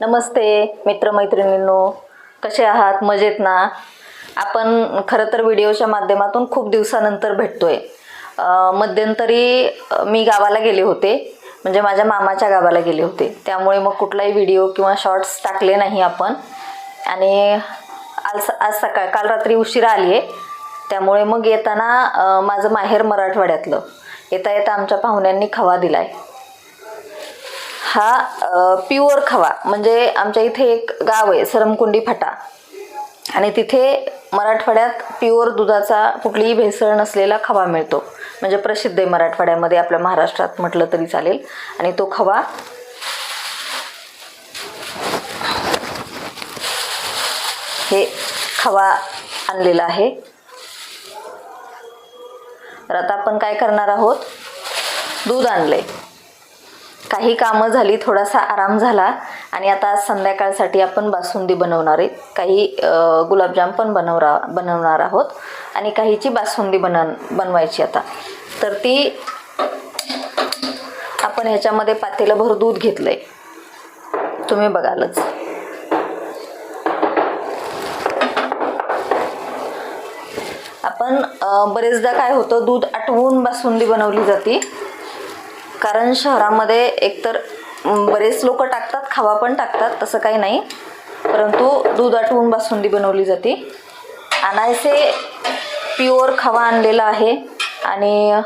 नमस्ते मित्रमैत्रिणींनो. कसे आहात? मजेत ना? आपण खरं तर व्हिडिओच्या माध्यमातून खूप दिवसानंतर भेटतोय. मध्यंतरी मी गावाला गेले होते. म्हणजे माझ्या मामाच्या गावाला गेले होते. त्यामुळे मग कुठलाही व्हिडिओ किंवा शॉर्ट्स टाकले नाही आपण. आणि आज आज सकाळ काल रात्री उशिरा आली आहे त्यामुळे मग येताना माझं माहेर मराठवाड्यातलं. येता येता आमच्या पाहुण्यांनी खवा दिलाय. हा प्युअर खवा. म्हणजे आमच्या इथे एक गाव आहे सरमकुंडी फाटा. आणि तिथे मराठवाड्यात प्युअर दुधाचा कुठलीही भेसळ नसलेला खवा मिळतो. म्हणजे प्रसिद्ध आहे मराठवाड्यामध्ये आपल्या महाराष्ट्रात म्हटलं तरी चालेल. आणि तो खवा हे खवा आणलेला आहे. तर आता आपण काय करणार आहोत? दूध आणलंय. काही कामं झाली थोडासा आराम झाला आणि आता आज संध्याकाळसाठी आपण बासुंदी बनवणार आहे काही गुलाबजाम पण बनवरा बनवणार आहोत आणि काहीची बासुंदी बनव बनवायची आता. तर ती आपण ह्याच्यामध्ये पातेलंभर दूध घेतलंय. तुम्ही बघालच. आपण बरेचदा काय होतं दूध आटवून बासुंदी बनवली जाते. कारण शहरामध्ये एकतर बरेच लोक टाकतात खावा पण टाकतात तसं काही नाही. परंतु दूध आठवून बासुंदी बनवली जाते. आणायचे प्युअर खवा आणलेला आहे आणि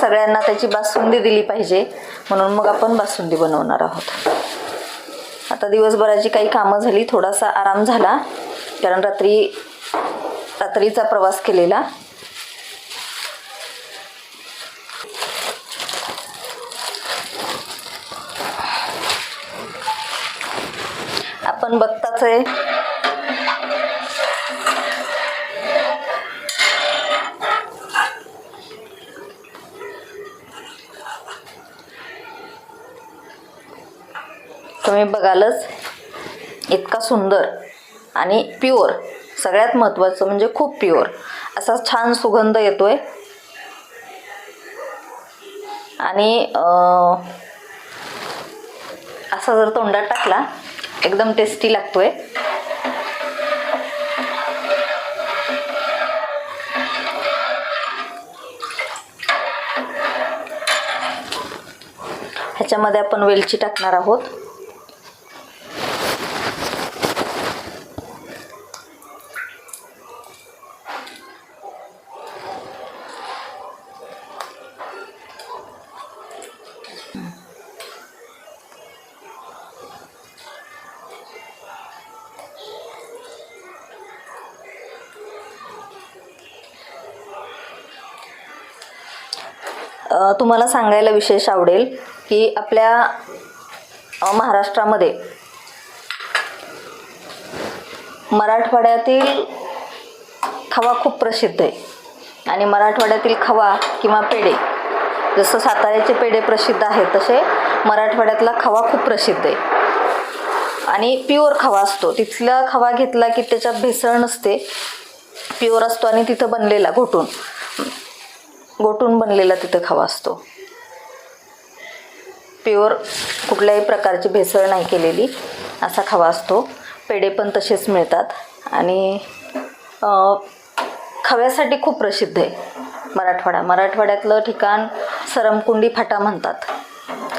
सगळ्यांना त्याची बासुंदी दिली पाहिजे. म्हणून मग आपण बासुंदी बनवणार आहोत. आता दिवसभराची काही कामं झाली थोडासा आराम झाला. कारण रात्री रात्रीचा प्रवास केलेला. आपण बघताच आहे. तुम्ही बघालच इतका सुंदर आणि प्युअर सगळ्यात महत्त्वाचं म्हणजे खूप प्युअर असा छान सुगंध येतोय. आणि असा जर तोंडात टाकला एकदम टेस्टी लागतोय. ह्याच्यामध्ये आपण वेलची टाकणार आहोत. तुम्हाला सांगायला विशेष आवडेल की आपल्या महाराष्ट्रामध्ये मराठवाड्यातील खवा खूप प्रसिद्ध आहे. आणि मराठवाड्यातील खवा किंवा पेढे जसं साताऱ्याचे पेढे प्रसिद्ध आहेत तसे मराठवाड्यातला खवा खूप प्रसिद्ध आहे. आणि प्युअर खवा असतो. तिथला खवा घेतला की त्याच्यात भेसळ नसते. प्युअर असतो आणि तिथं बनलेला घोटून. गोटून बनलेला तिथं खवा असतो. प्युअर कुठल्याही प्रकारची भेसळ नाही केलेली असा खवा असतो. पेढे पण तसेच मिळतात. आणि खव्यासाठी खूप प्रसिद्ध आहे मराठवाडा. मराठवाड्यातलं ठिकाण सरमकुंडी फाटा म्हणतात.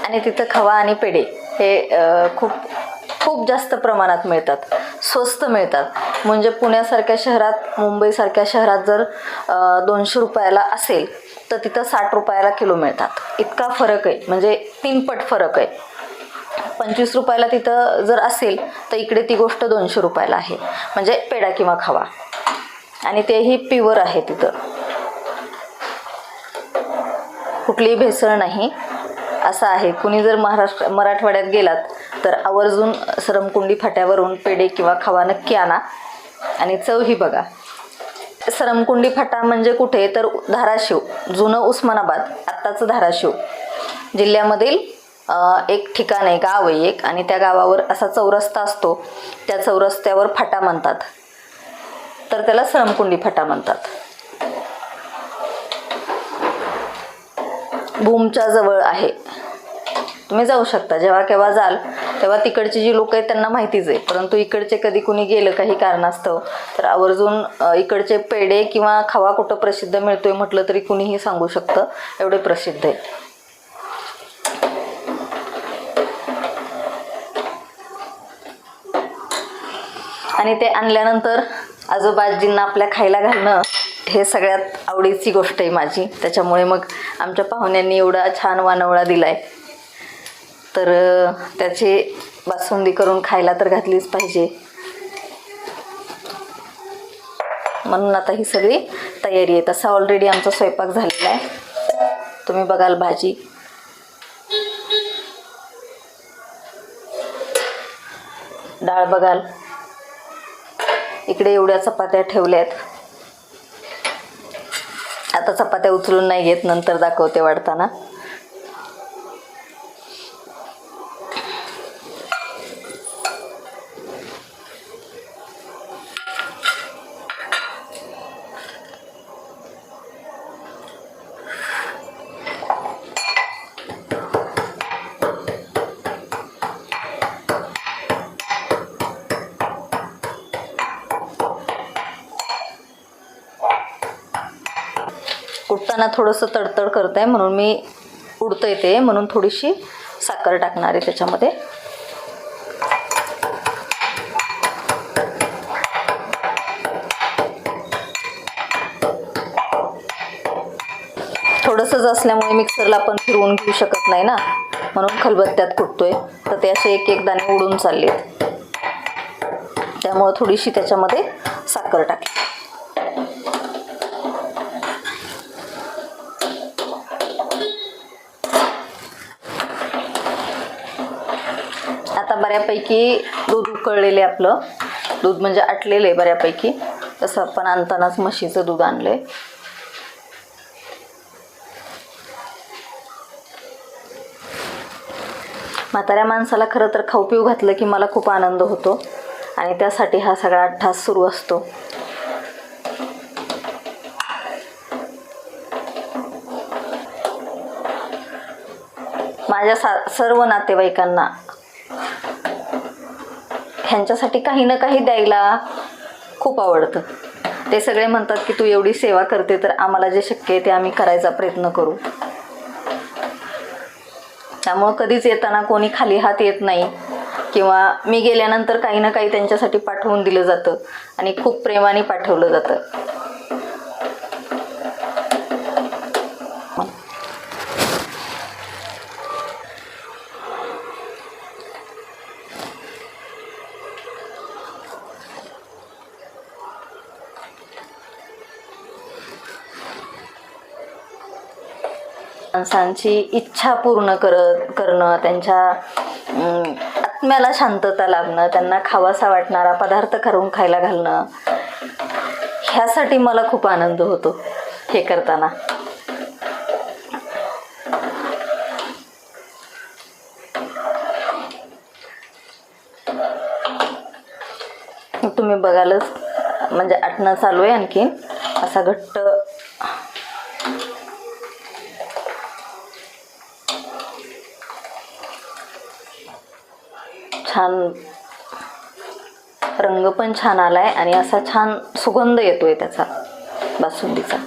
आणि तिथं खवा आणि पेढे हे खूप खूप जास्त प्रमाणात मिळतात. स्वस्त मिळतात. म्हणजे पुण्यासारख्या शहरात मुंबईसारख्या शहरात जर दोनशे रुपयाला असेल तर तिथं साठ रुपयाला किलो मिळतात. इतका फरक आहे. म्हणजे तीनपट फरक आहे. पंचवीस रुपयाला तिथं जर असेल तर इकडे ती गोष्ट दोनशे रुपयाला आहे. म्हणजे पेढा किंवा खावा. आणि तेही प्युअर आहे तिथं. कुठलीही भेसळ नाही. असं आहे. कुणी जर महाराष्ट्र मराठवाड्यात गेलात तर आवर्जून सरमकुंडी फाट्यावरून पेढे किंवा खावा नक्की आणा. आणि चव ही बघा. सरमकुंडी फाटा म्हणजे कुठे? तर धाराशिव जुनं उस्मानाबाद आत्ताचं धाराशिव. जिल्ह्यामधील एक ठिकाण आहे गाव आहे एक. आणि त्या गावावर असा चौरस्ता असतो. त्या चौरस्त्यावर फाटा म्हणतात. तर त्याला सरमकुंडी फाटा म्हणतात. भूमच्या जवळ आहे. तुम्ही जाऊ शकता. जेव्हा केव्हा जाल तेव्हा तिकडची जी लोक आहेत त्यांना माहितीच आहे. परंतु इकडचे कधी कुणी गेलं काही कारणास्तव तर आवर्जून इकडचे पेढे किंवा खवा कुठं प्रसिद्ध मिळतोय म्हटलं तरी कुणीही सांगू शकतं. एवढे प्रसिद्ध आहेत. आणि ते आणल्यानंतर आजोबाजींना आपल्या खायला घालणं हे सगळ्यात आवडीची गोष्ट आहे माझी. त्याच्यामुळे मग आमच्या पाहुण्यांनी एवढा छान वानवळा दिला आहे तर त्याचे बासुंदी करून खायला तर घातलीच पाहिजे. म्हणून आता ही सगळी तयारी आहे. तसा ऑलरेडी आमचा स्वयंपाक झालेला आहे. तुम्ही बघाल भाजी. डाळ बघाल. इकडे एवढ्या चपात्या ठेवल्या आहेत आता चपात्या उचलून नाही घेत नंतर दाखवते वाढताना. थोडंसं तडतड करत आहे म्हणून मी उडतं येते म्हणून थोडीशी साखर टाकणार आहे त्याच्यामध्ये. थोडंसंच असल्यामुळे मिक्सरला आपण फिरवून घेऊ शकत नाही ना म्हणून खलबत्त्यात कुटतोय. तर ते असे एक एक दाणे उडून चालले त्यामुळं थोडीशी त्याच्यामध्ये साखर टाकली आता बऱ्यापैकी दूध उकळलेले आपलं. दूध म्हणजे आटलेलं आहे बऱ्यापैकी. तसं आपण आणतानाच म्हशीचं दूध आणलंय. म्हाताऱ्या माणसाला खरं तर खाऊ पिऊ घातलं की मला खूप आनंद होतो. आणि त्यासाठी हा सगळा अठ्ठास सुरू असतो. माझ्या सा सर्व नातेवाईकांना ह्यांच्यासाठी काही ना काही द्यायला खूप आवडतं. ते सगळे म्हणतात की तू एवढी सेवा करते तर आम्हाला जे शक्य आहे ते आम्ही करायचा प्रयत्न करू. त्यामुळं कधीच येताना कोणी खाली हात येत नाही किंवा मी गेल्यानंतर काही ना काही त्यांच्यासाठी पाठवून दिलं जातं आणि खूप प्रेमाने पाठवलं जातं. माणसांची इच्छा पूर्ण करत करणं त्यांच्या आत्म्याला शांतता लाभणं त्यांना खावासा वाटणारा पदार्थ करून खायला घालणं ह्यासाठी मला खूप आनंद होतो हे करताना. तुम्ही बघालच म्हणजे आटणं चालू आहे आणखीन. असा घट्ट छान रंग पण छान आलाय आणि असा छान सुगंध येतोय त्याचा बासुंदीचा.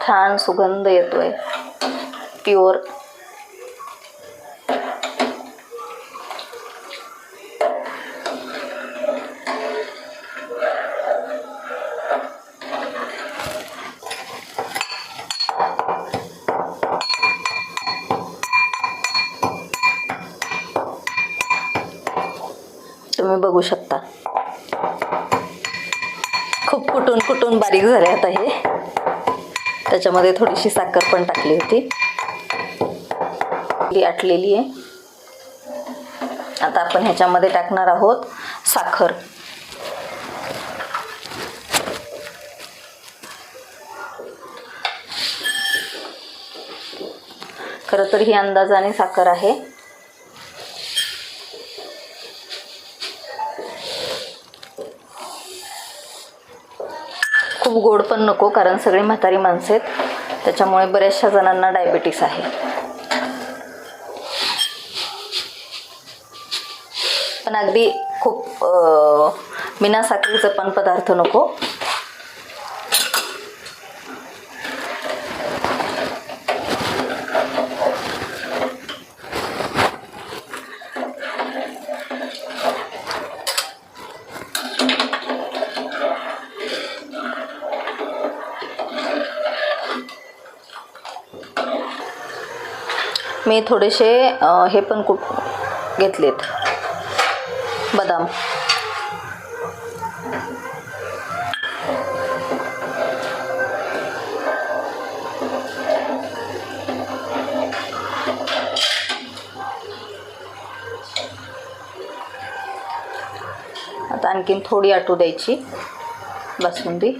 छान सुगंध येतोय. प्युअर. तुम्ही बघू शकता. खूप कुटून कुटून बारीक झाले आता हे. त्याच्यामध्ये थोडीशी साखर पण टाकली होती. ती आटलेली आहे. आता आपण ह्याच्यामध्ये टाकणार आहोत साखर. खरं तर ही अंदाजाने साखर आहे. खूप गोड पण नको कारण सगळी म्हातारी माणसं आहेत. त्याच्यामुळे बऱ्याचशा जणांना डायबिटीस आहे. पण अगदी खूप अं, पण पदार्थ नको. मी थोडेसे हे पण कुट घेतलेत. बदाम. आता आणखीन थोडी आटू द्यायची बासुंदी.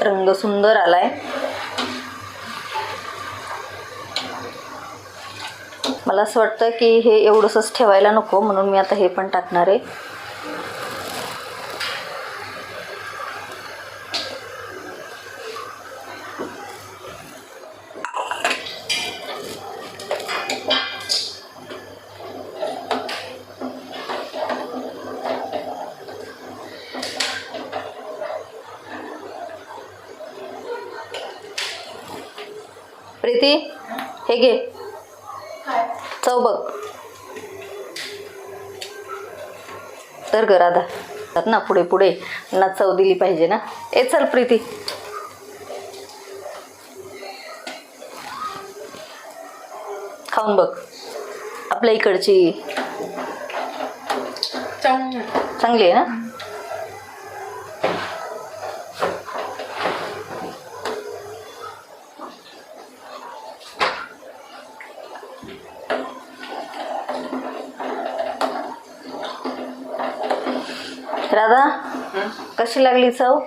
रंग सुंदर आलाय. मला असं वाटतं की हे एवढंसंच ठेवायला नको म्हणून मी आता हे पण टाकणार आहे. प्रीती हे घे. चव बघ. तर ग राधा तर ना पुढे पुढे ना चव दिली पाहिजे ना. ए चल प्रीती. खाऊन बघ. आपल्या इकडची चांगली आहे ना? कशी लागली चव?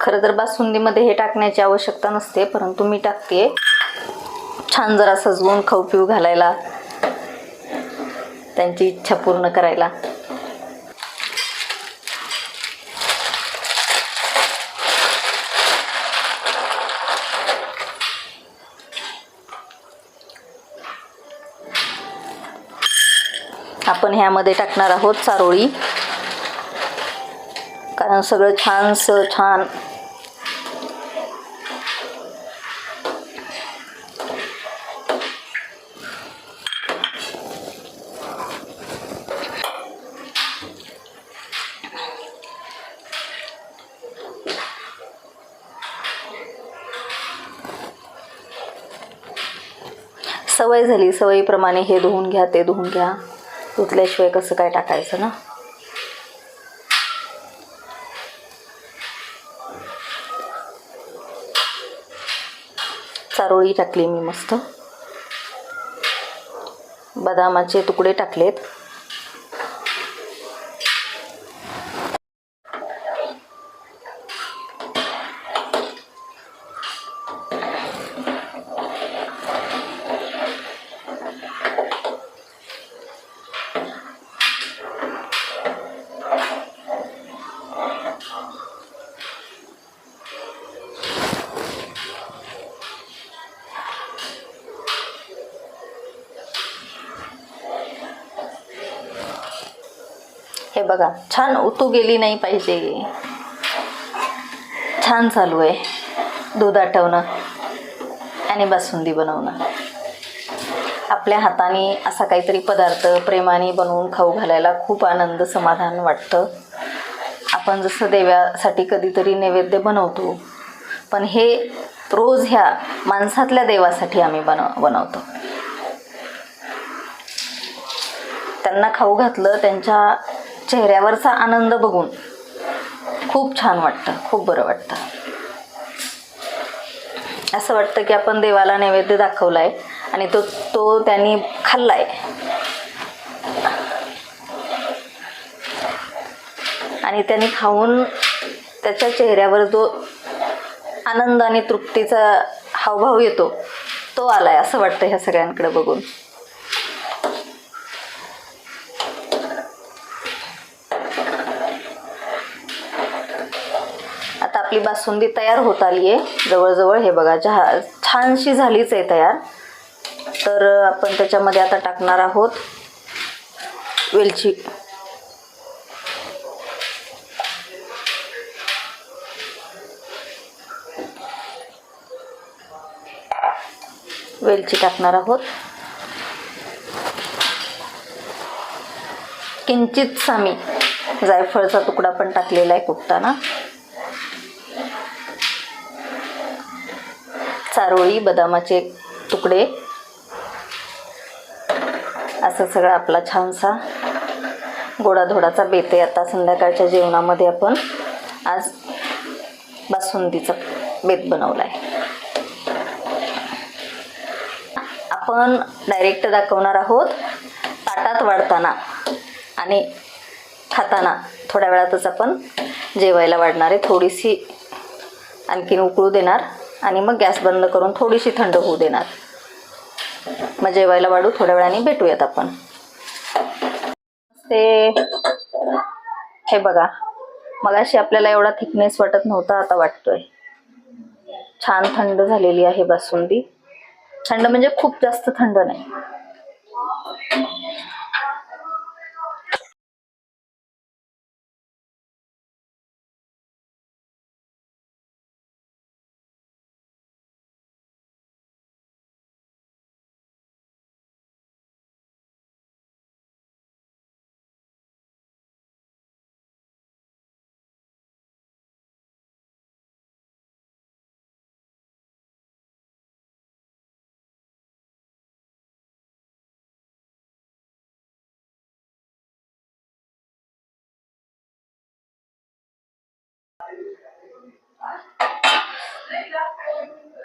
खरं तर बासुंदीमध्ये हे टाकण्याची आवश्यकता नसते परंतु मी टाकते. छान जरा सजवून खाऊ पिऊ घालायला. त्यांची इच्छा पूर्ण करायला. आपण ह्यामध्ये टाकणार आहोत चारोळी. कारण सगळं छानसं छान. सवय झाली सवयीप्रमाणे हे धुवून घ्या ते धुवून घ्या. धुतल्याशिवाय कसं काय टाकायचं ना? चारोळी टाकली मी मस्त. बदामाचे तुकडे टाकलेत. बघा छान उतू गेली नाही पाहिजे. छान चालू आहे. दूध आटवणं आणि बासुंदी बनवणं. आपल्या हाताने असा काहीतरी पदार्थ प्रेमाने बनवून खाऊ घालायला खूप आनंद समाधान वाटतं. आपण जसं देवासाठी कधीतरी नैवेद्य बनवतो पण हे रोज ह्या माणसातल्या देवासाठी आम्ही बनव बनवतो. त्यांना खाऊ घातलं त्यांच्या चेहऱ्यावरचा आनंद बघून खूप छान वाटतं खूप बरं वाटतं. असं वाटतं की आपण देवाला नैवेद्य दाखवला आहे आणि तो तो त्यांनी खाल्ला आहे आणि त्यांनी खाऊन त्याच्या चेहऱ्यावर जो आनंद आणि तृप्तीचा हावभाव येतो तो आलाय असं वाटतं ह्या सगळ्यांकडे बघून आता आपली बासुंदी तयार होत आली आहे. जवळजवळ हे बघा चहा छानशी झालीच आहे तयार. तर आपण त्याच्यामध्ये आता टाकणार आहोत वेलची. वेलची टाकणार आहोत. किंचित सामी जायफळचा तुकडा पण टाकलेला आहे कुटताना चारोळी बदामाचे तुकडे. असं सगळं आपला छानसा गोडाधोडाचा बेत आहे. आता संध्याकाळच्या जेवणामध्ये आपण आज बासुंदीचा बेत बनवला आहे आपण डायरेक्ट दाखवणार आहोत ताटात वाढताना आणि खाताना. थोड्या वेळातच आपण जेवायला वाढणार आहे. थोडीशी आणखीन उकळू देणार. आणि मग गॅस बंद करून थोडीशी थंड होऊ देणार. मग जेवायला वाढू थोड्या वेळाने भेटूयात आपण. ते हे बघा मगाशी आपल्याला एवढा थिकनेस वाटत नव्हता आता वाटतोय. छान थंड झालेली आहे बासुंदी. थंड म्हणजे खूप जास्त थंड नाही.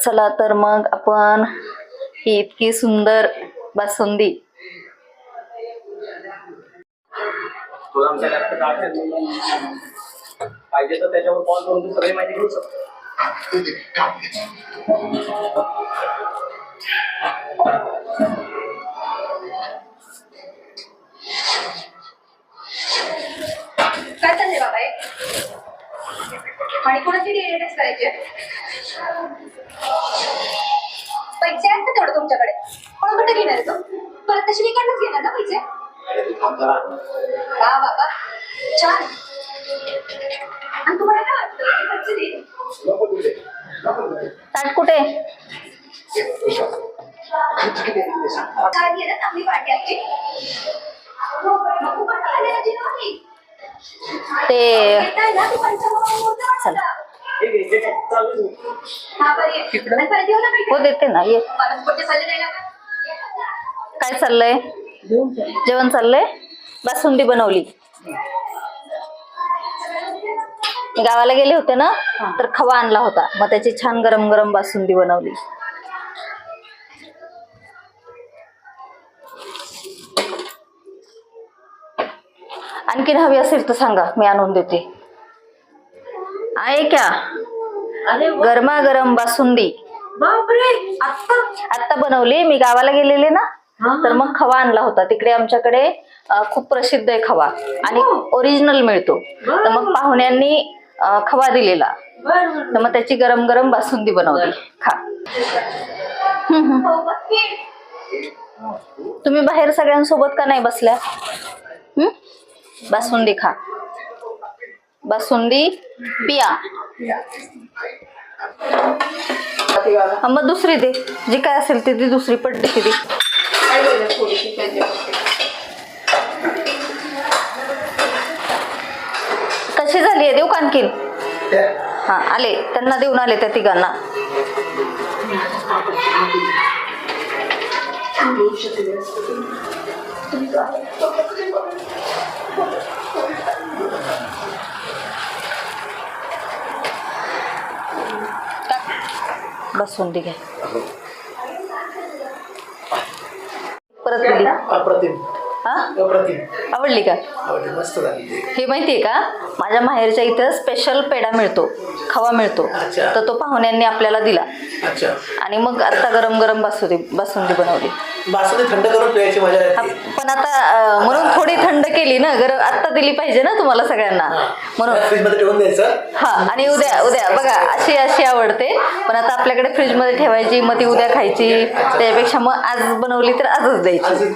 चला तर मग आपण ही इतकी सुंदर बासुंदी. तुला आमच्या लॅपटॉप असेल पाहिजे तर त्याच्यावर कॉल करून तू सगळी माहिती घेऊ शकतो. काय चाललंय बाबा? आणि कोणाची टेस्ट करायचे पैसे आहेत ना तेवढं तुमच्याकडे. कोणाकडे घेणार आहे तू? परत तशी इकडनंच घेणार ना पैसे? वा बाबा छान. आणि तुम्हाला काय वाटतं? पैसे ताट कुठे? ना चांगली पार्टी आपली नको पण आले अजी नाही. ते येताय ना तू चला. हे. देते ना ये? काय चाललंय? जेवण चाललंय? बासुंदी बनवली. गावाला गेले होते ना तर खवा आणला होता. मग त्याची छान गरम गरम बासुंदी बनवली. आणखीन हवी असेल तर सांगा मी आणून देते. आहे क्या? गरमागरम बासुंदी. बापरे आत्ता? आत्ता बनवली मी गावाला गेलेले ना तर मग खवा आणला होता. तिकडे आमच्याकडे अं, खूप प्रसिद्ध आहे खवा. आणि ओरिजिनल मिळतो. तर मग पाहुण्यांनी अं, खवा दिलेला. तर मग त्याची गरम गरम बासुंदी बनवली. खा. हम्म, हम्म. हो. तुम्ही बाहेर सगळ्यांसोबत का नाही बसल्या? हम्म? बासुंदी खा. बासुंदी पिया. हा, मग दुसरी दे. जी काय असेल ती ती दुसरी पडली ती दे. कशी झाली आहे? देऊ का हा आले. त्यांना देऊन आले त्या तिघांना. बसून घ्या. परत दिली अप्रतिम. हा? अप्रतिम. आवडली का? आवडली मस्त झाली हे माहितीये का? माझ्या माहेरच्या इथं स्पेशल पेढा मिळतो खवा मिळतो. अच्छा. तर तो पाहुण्यांनी आपल्याला दिला. अच्छा. आणि मग आता गरम गरम बासुंदी बासुंदी बनवली. बासुंदी थंड करून प्यायची मजा येते. पण आता अं, म्हणून थोडी थंड केली ना गरम आत्ता दिली पाहिजे ना तुम्हाला सगळ्यांना. म्हणून. फ्रीजमध्ये ठेवून द्यायचं. हा आणि उद्या उद्या बघा अशी अशी आवडते. पण आता आपल्याकडे फ्रीजमध्ये ठेवायची मग ती उद्या खायची. त्यापेक्षा मग आज बनवली तर आजच द्यायची.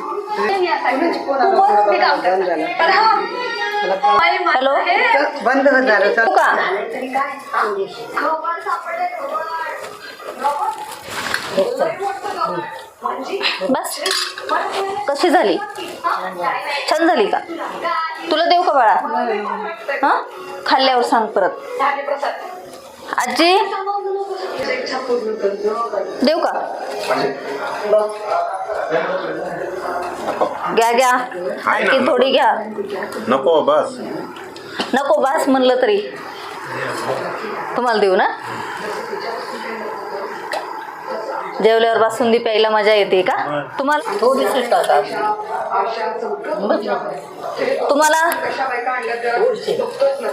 हॅलो? बंद झालं हो का? बस. कशी झाली? छान झाली का? तुला देऊ का बाळा? हा? खाल्ल्यावर सांग परत. आजी? देऊ का? घ्या घ्या. आणखी थोडी घ्या. नको बस. नको बास म्हणलं तरी. तुम्हाला देऊ ना? जेवल्यावर बासुंदी प्यायला मजा येते का? तुम्हाला थोडीशी तुम्हाला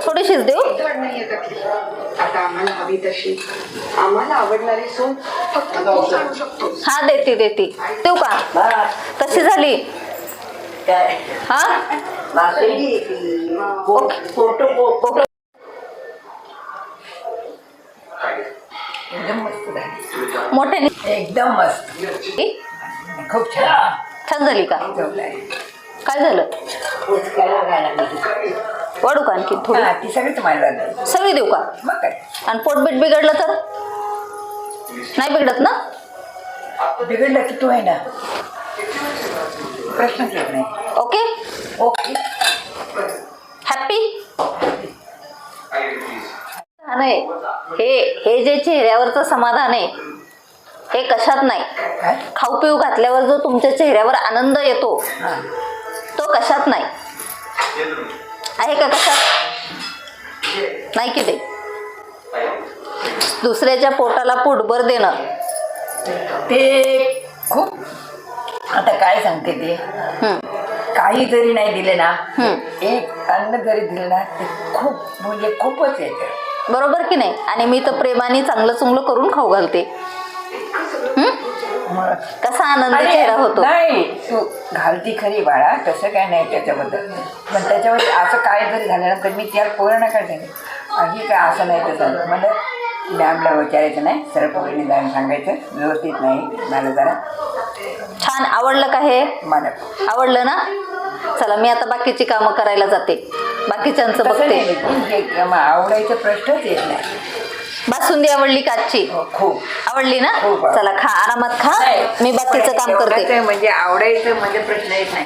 थोडीशीच देऊ? तशी. हा देते देते. देऊ का? कशी झाली. हा? ओके. ओके. मोठ्याने एकदम मस्त. खूप छान. छान झाली का? काय झालं? वाढू का आणखी थोडी? हा, ती सगळीच मला झाली सगळी देऊ का? मग काय? आणि पोटबीट बिघडलं तर? नाही बिघडत ना? बिघडलं की तू आहे ना. प्रश्नच येत नाही. ओके? ओके. हॅपी नाही हे हे जे चेहऱ्यावरचं समाधान आहे हे कशात नाही. खाऊ पिऊ घातल्यावर जो तुमच्या चेहऱ्यावर आनंद येतो तो कशात नाही. आहे का कशात? नाही की ते दुसऱ्याच्या पोटाला पोटभर देणं. ते खूप आता काय सांगते ते? काही जरी नाही दिले ना. एक अन्न जरी दिलं ना ते खूप म्हणजे खूपच येतं. बरोबर की नाही? आणि मी तर प्रेमाने चांगलं चुंगलं करून खाऊ घालते. कसा आनंदी चेहरा होतो. नाही तू घालती खरी बाळा तसं काय नाही त्याच्याबद्दल. पण त्याच्यावर असं काय जरी झालं ना तर मी त्याला पूर्ण करते ही काय असं नाही तसं म्हणजे मॅमला विचारायचं नाही सरळ पोरीने जाऊन सांगायचं. व्यवस्थित नाही मला जरा. छान. आवडलं का हे? मला. आवडलं ना? चला मी आता बाकीची कामं करायला जाते. बाकीच्यांचं तसं बघते. नाही हे मग आवडायचा प्रश्नच येत नाही. बासुंदी आवडली का आजची? हो, खूप. आवडली ना? खूप आवडली. चला खा आरामात खा. मी बाकीचं काम करते. म्हणजे आवडायचं म्हणजे प्रश्न येत नाही.